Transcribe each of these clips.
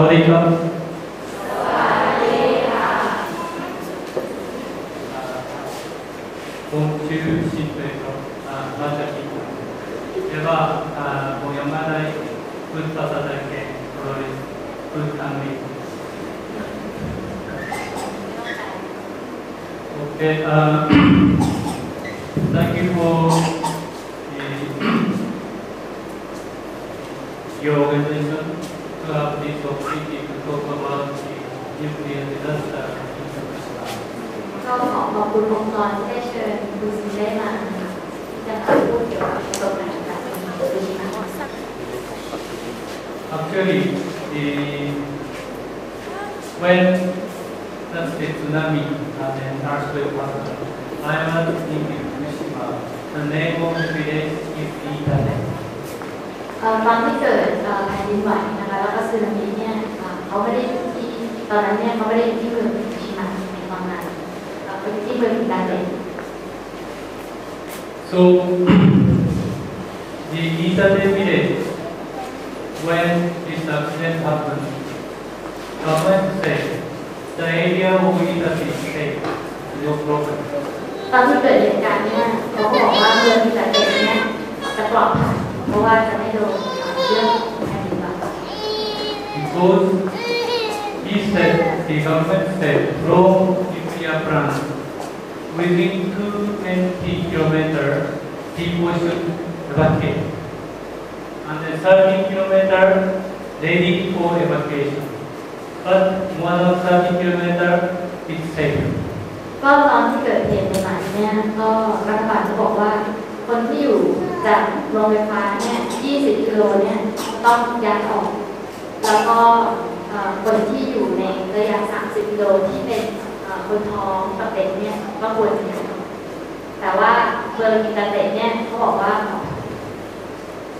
วัสดีครับผมชื่อชินเปโตอ่ามาจากญี่ปุ่นแต่ว่าอ่าผมยังไม่ได้พูดภาษาไทยเก่งเลยพูดอังกฤษ Okay, uh, thank you for the, your organization to have this opportunity to talk about the nuclear disaster in Pakistan. ก็ขอขอบคุณองค์กรที่ได้เชิญคุณซินได้มานะคะที่จะมาพูดเกี่ยวกับประสบการณ์จากปีนี้นะคะ Actually, the, when the tsunami and then earthquake happened, I was in Fukushima. The name of the village is Itane. เอ่อตอนที่เกิดเอ่อแผ่นดินไหวนะคะแล้วก็สึนามิเนี่ยเอ่อเขาไม่ได้อยู่ที่ตอนนั้นเนี่ยเขาไม่ได้อยู่ที่เมืองฟุกุชิมะในตอนนั้นเอ่อเขาอยู่ที่เมืองอิตาเลี So, the Itane village, when this accident happened, government said the area of Itane is safe, no problem. ตอนที่เกิดเหตุการณ์เนี่ยเขาก็บอกว่าเมืองอิตาเลีเนี่ยจะปลอดภัยเพราะว่าจะไม่โดน Because he said, the government said, from nuclear plant, within 220 kilometers, people should evacuate. And the 30 kilometers, ready for evacuation. But more than 30 kilometers, it's safe. ก็ตอนที่เกิดเหตุใหม่ๆเนี่ยก็รัฐบาลก็บอกว่าคนที่อยู่จากโรงไฟฟ้าเนี่ย 20 กิโลเนี่ยต้องย้ายออก แล้วก็เอ่อคนที่อยู่ในระยะ 30กิโลที่เป็นเอ่อคนท้องกับเด็กเนี่ยก็ควรจะย้ายออกแต่ว่าเมืองอิตาเตะเนี่ยเขาบอกว่า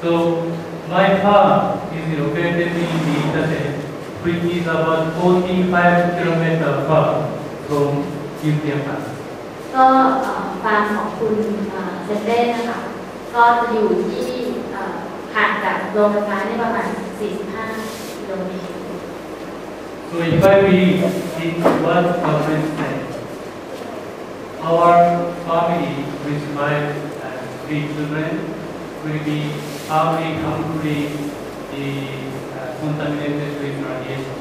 So my farm is located in the Itate, which is about 45 kilometers far from nuclear plant. ก็เอ่อฟาร์มของคุณเอ่อเซนเต้นะคะก็จะอยู่ที่เอ่อห่างจากโรงไฟฟ้าเนี่ยประมาณ45กิโลเมตร So if I read in what government said, our family with five and three children will be hardly hungry the uh, contaminated with radiation.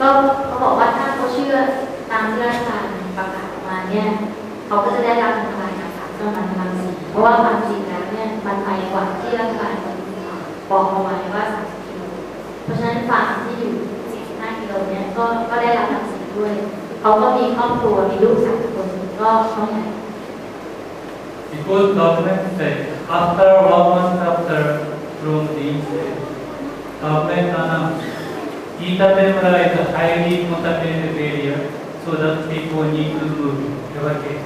ก็เขาบอกว่าถ้าเขาเชื่อตามที่รัฐบาลประกาศออกมาเนี่ยเขาก็จะได้รับอันตรายจากสารกัมมันตรังสีเพราะว่าความจริงแล้วเนี่ยมันไปกว่าที่รัฐบาลบอกเอาไว้ว่า เพราะฉะนั้นฝั่งที่อยู่ 45 กิโลเนี่ยก็ก็ได้รับรังสีด้วย เขาก็มีครอบครัวมีลูกสามคนก็ต้องใหญ่ Because government said after one month after from these government announced Itatemura is a highly contaminated area, so that people need to move, evacuate.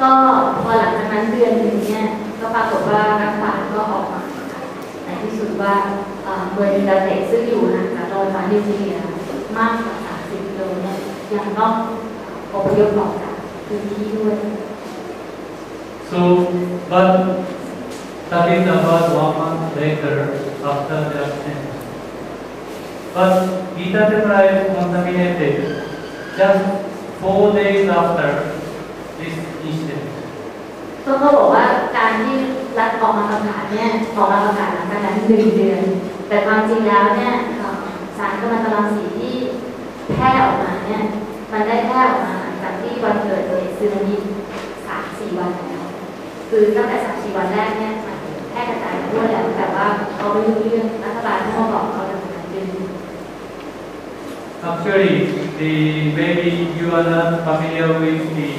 ก็พอหลังจากนั้นเดือนหนึ่งเนี่ยก็ปรากฏว่ารัฐบาลก็ออกมาในที่สุดว่า เอ่อเมืองอิตาเตะซึ่งอยู่ห่างจากโรงไฟฟ้านิวเคลียร์มากกว่า 30กิโลเนี่ยยังต้องอพยพออกจากพื้นที่ด้วย So, but that is about one month later after the accident. But Itatemura is contaminated just four days after this incident. ก็เขาบอกว่าการที่รัฐออกมาประกาศเนี่ยออกมาประกาศหลังจากนั้นหนึ่งเดือน แต่ความจริงแล้วเนี่ยสารกัมมันรังสีที่แพร่ออกมาเนี่ยมันได้แพร่ออกมาหลังจากที่วันเกิดเหตุสึนามิสามสี่วันแล้วคือตั้งแต่สามสี่วันแรกเนี่ยมันแพร่กระจายไปทั่วแล้วแต่ว่าเขาไม่รู้เรื่องรัฐบาลเขาบอกเขาดำเนินการ Actually, the, maybe you are not familiar with the,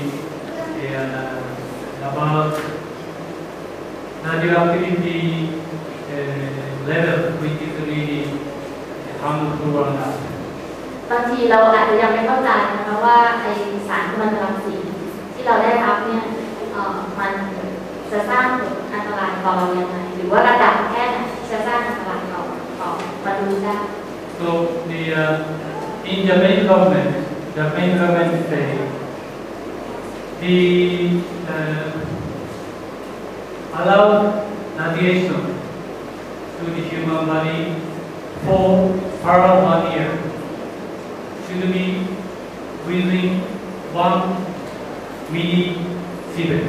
the uh, about radioactivity level, which is really harmful or not. บางทีเราอาจจะยังไม่เข้าใจนะคะว่าไอสารกัมมันตรังสีที่เราได้รับเนี่ยเอ่อมันจะสร้างผลอันตรายต่อเรายังไงหรือว่าระดับแค่ไหนที่จะสร้างอันตรายต่อต่อมนุษย์ได้ So the uh, in Japanese government, Japanese government say the uh, allowed radiation to the human body for per one year should be within one millisievert.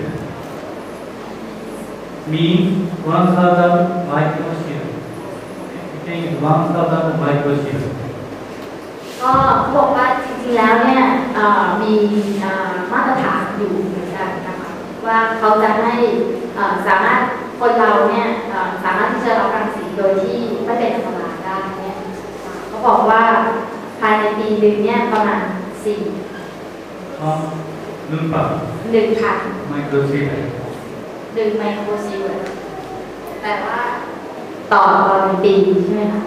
Means 1000 microsievert. It is 1000 microsievert. ก็เขาบอกว่าจริงๆแล้วเนี่ยมีมาตรฐานอยู่เหมือนกันนะคะว่าเขาจะให้สามารถคนเราเนี่ยสามารถที่จะรับรังสี โดยที่ไม่เป็นอันตรายได้เนี่ยเอ่อเขาบอกว่าภายในปีหนึ่งเนี่ยประมาณสี่ Uh, number หนึ่งพัน microsievert. หนึ่งไมโครซีเวิร์ดแต่ว่าต่อต่อหนึ่งปีใช่ไหมคะ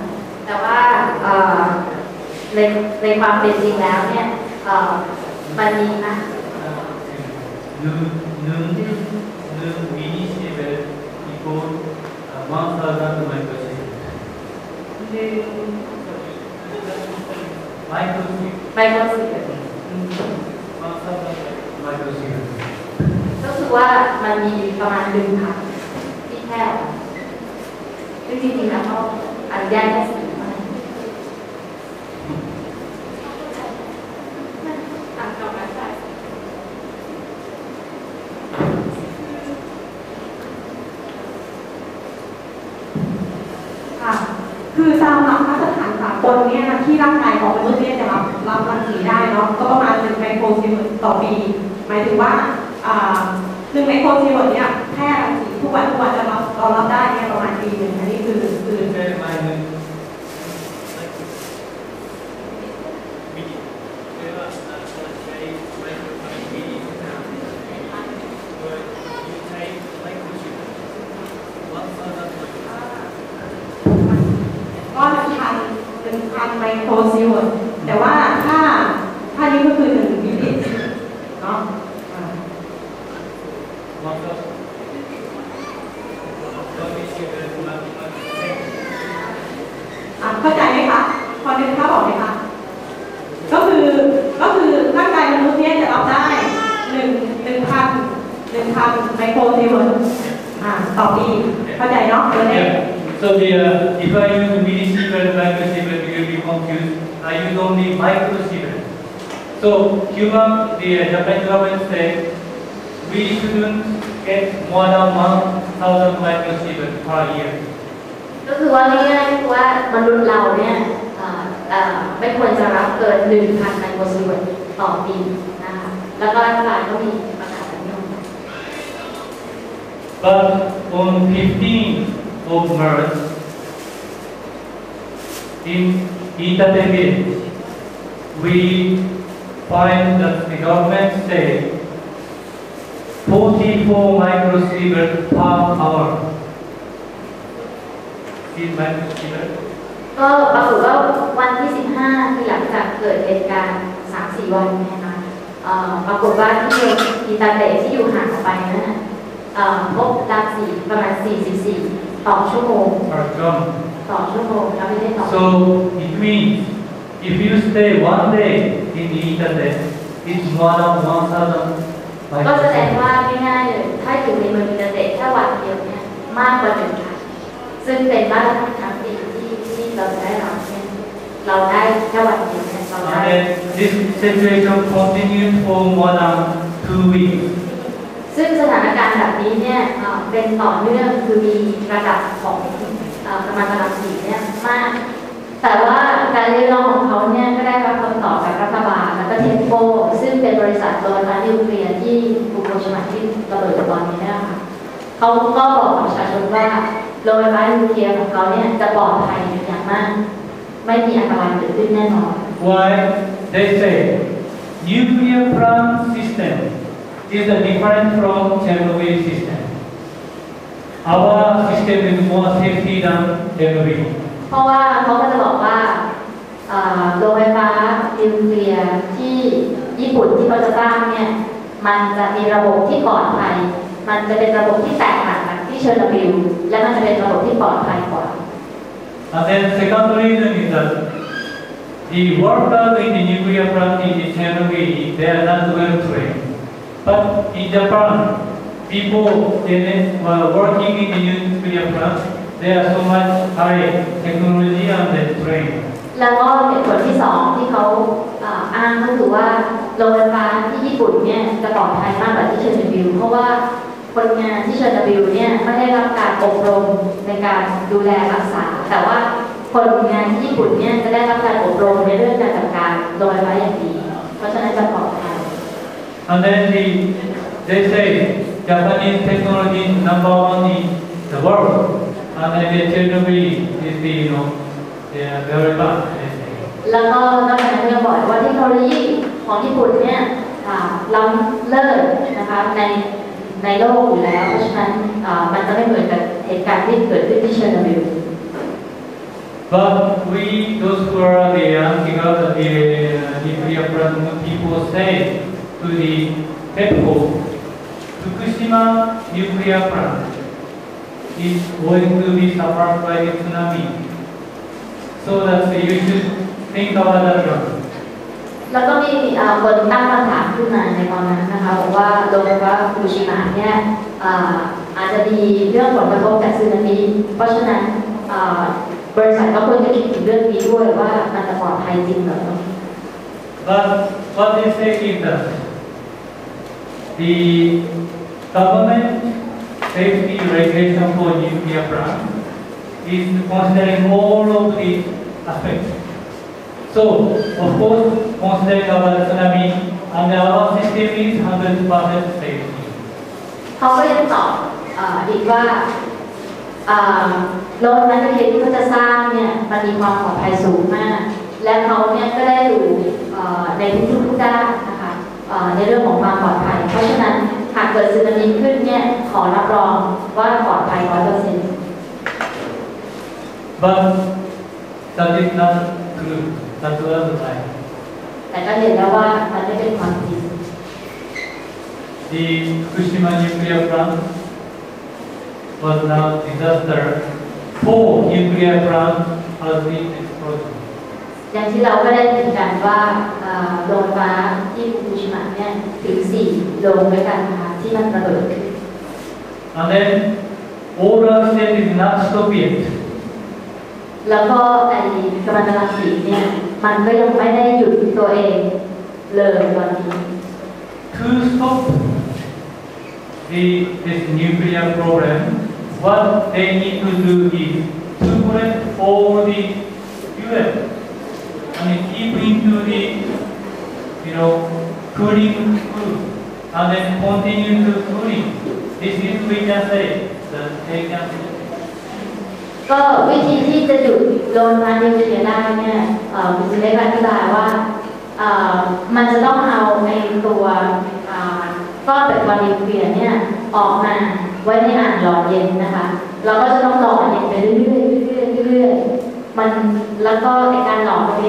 แต่ว่าเอ่อในในความเป็นจริงแล้วเนี่ยเอ่อมันมีนะ Nu, nu, nu millisievert equal uh, 1000 microsievert. หนึ่ง Microsievert. ไมโครซีเวิร์ด1000 microsievert. ก็คือว่ามันมีประมาณหนึ่งพันที่แพร่ออกซึ่งจริงๆแล้วเขาอนุญาตแค่สี่เท่านั้นตามกฎหมายใช่ ค่ะ คือตามหลักมาตร คนเนี่ยนะที่ร่างกายของมนุษย์เนี่ยจะรับรับรังสีได้เนาะก็ประมาณหนึ่งไมโครซีเวิร์ตต่อปี หมายถึงว่าอ่าหนึ่งไมโครซีเวิร์ตเนี่ยแค่รังสีทุกวันทุกวันจะรับเรารับได้เนี่ยประมาณปีหนึ่งอันนี้คือคือ Very minor. ก็หนึ่งพันหนึ่ง พันไมโครซีเวิร์ตแต่ว่าถ้าถ้านี้ก็คือหนึ่งมิลลิเนาะอ่าะเข้าใจไหมคะพอนึกภาพออกไหมคะก็คือก็คือร่างกายมนุษย์เนี่ยจะรับได้หนึ่งหนึ่งพันหนึ่งพันไมโครซีเวิร์ตอ่าต่อปีเข้าใจเนาะตัวเลข So the, uh, if I use millisievert, microsievert, you will be confused. I use only microsievert. So human, the uh, Japanese government said we shouldn't get more than 1,000 microsievert per year. ก็คือว่าง่ายๆคือว่ามนุษย์เราเนี่ยเอ่อเอ่อไม่ควรจะรับเกิน 1,000 ไมโครซีเวิร์ตต่อปีนะคะแล้วก็รัฐบาลก็มีประกาศแบบนี้ออกมา But on 15th of March, in Itate village, we find that the government said 44 microsievert per hour. Is microsievert? ก็ปรากฏว่าวันที่ 15 คือหลังจากเกิดเหตุการณ์ 3-4 วันนะคะปรากฏว่าที่โรงอีตาเตะที่อยู่ห่างออกไปนั้นพบรังสีประมาณ 44 ต่อชั่วโมง per drum. ต่อชั่วโมงแล้วไม่ได้ต่อ So it means if you stay one day in Itate, it's more than 1,000ก็แสดง microsievert. ว่าง่ายๆเลยถ้าอยู่ในเมืองอินเตอร์เน็ตแค่วันเดียวเนี่ยมากกว่าหนึ่งพันซึ่งเป็นมาตรฐานทั้งปีที่ที่เราได้รับเนี่ยเราได้แค่วันเดียวเนี่ยเราได้ And then this situation continued for more than two weeks. ซึ่งสถานการณ์แบบนี้เนี่ยเป็นต่อเนื่องคือมีระดับของกำลังกำลังสีเนี่ยมาก แต่ว่าการเรียกร้องของเขาเนี่ยก็ได้รับคำตอบจากรัฐบาลแล้วก็เทมโปซึ่งเป็นบริษัทโรงไฟฟ้านิวเคลียร์ที่ฟุกุโชิมะที่ระเบิดตอนนี้นะคะเขาก็บอกกับประชาชนว่าโรงไฟฟ้านิวเคลียร์ของเขาเนี่ยจะปลอดภัยอย่างมาก ไม่มีอันตรายเกิดขึ้นแน่นอน Why? They say nuclear plant system is different from Chernobyl system. Our system is more safety than Chernobyl. เพราะว่าเขาก็จะบอกว่าเอ่อโรงไฟฟ้านิวเคลียร์ที่ญี่ปุ่นที่เขาจะสร้างเนี่ยมันจะมีระบบที่ปลอดภัย มันจะเป็นระบบที่แตกต่างจากที่เชอร์โนบิลและมันจะเป็นระบบที่ปลอดภัยกว่า And then second reason is that the workers in the nuclear plant in the Chernobyl, they are not well trained. But in Japan, people they were working in the nuclear plant, there are so much high technology on the train. แล้วก็เหตุผลที่สองที่เขาอ่าอ้างก็คือว่าโรงไฟฟ้าที่ญี่ปุ่นเนี่ยจะปลอดภัยมากกว่าที่เชอร์โนบิลเพราะว่าคนงานที่เชอร์โนบิลเนี่ยไม่ได้รับการอบรมในการดูแลรักษา แต่ว่าคนงานที่ญี่ปุ่นเนี่ยจะได้รับการอบรมในเรื่องการจัดการโรงไฟฟ้าอย่างดี เพราะฉะนั้นจะปลอดภัย And then the, they say Japanese technology is number one in the world. And then the Chernobyl is the, you know, they are very bad, they say. แล้วก็นอกจากนั้นยังบอกว่าเทคโนโลยีของญี่ปุ่นเนี่ยอ่าล้ำเลิศนะคะในในโลกอยู่แล้วเพราะฉะนั้นอ่ามันจะไม่เหมือนกับเหตุการณ์ที่เกิดขึ้นที่เชอร์โนบิล But we, those who are the anti-God, the uh, nuclear plant people say to the TEPCO, Fukushima nuclear plant is going to be suffered by the tsunami. So that you should think about that one. แล้วก็มีอ่าคนตั้งคำถามขึ้นมาในตอนนั้นนะคะบอกว่าโรงไฟฟ้าฟูกุชิมะเนี่ยอ่าอาจจะมีเรื่องผลกระทบจากสึนามิเพราะฉะนั้นอ่าบริษัทก็ควรจะคิดถึงเรื่องนี้ด้วยว่ามันจะปลอดภัยจริงเหรอ But what they say is that the government safety regulation for nuclear plant is considering all of the aspects. So, of course, considering about tsunami, and our system is 100% safety. เขาก็ยังตอบอ่ออีกว่าอ่าโรงนั้นเทที่เขาจะสร้างเนี่ยมันมีความปลอดภัยสูงมาก และเขาเนี่ยก็ได้อยู่เอ่อในทุกๆทุกด้านนะ ในเรื่องของความปลอดภัย เพราะฉะนั้นหากเกิดสึนามิขึ้นเนี่ยขอรับรองว่าปลอดภัยร้อยเปอร์เซ็นต์ But that is not true. That was lie. แต่ก็เห็นแล้วว่ามันไม่เป็นความจริง The Fukushima nuclear plant was now disaster. Four nuclear plants has been exploded. อย่างที่เราก็ได้เห็นกันว่าเอ่อโรงไฟฟ้าที่ฟุกุชิมะเนี่ยถึงสี่โรงด้วยกันนะคะที่มันระเบิดขึ้น And then all accident is not stopped yet. แล้วก็ไอ้กำลังรังสีเนี่ยมันก็ยังไม่ได้หยุดตัวเองเลยตอนนี้ To stop the this nuclear problem, what they need to do is to collect all the fuel and then keep into the you know cooling group and then continue to cooling. This is we can say the they can ก็วิธีที่จะหยุดโดนพานิเคลียร์ได้เนี่ยเอ่อคุณจะได้อธิบายว่าเอ่อมันจะต้องเอาไอ้ตัวก้อนแบตเตอรี่นิเคลียร์เนี่ยออกมาไว้ในอ่างหล่อเย็นนะคะเราก็จะต้องหล่อเย็นไปเรื่อยๆเรื่อยๆเรื่อยๆมันแล้วก็ไอ้การหล่อตรงนี้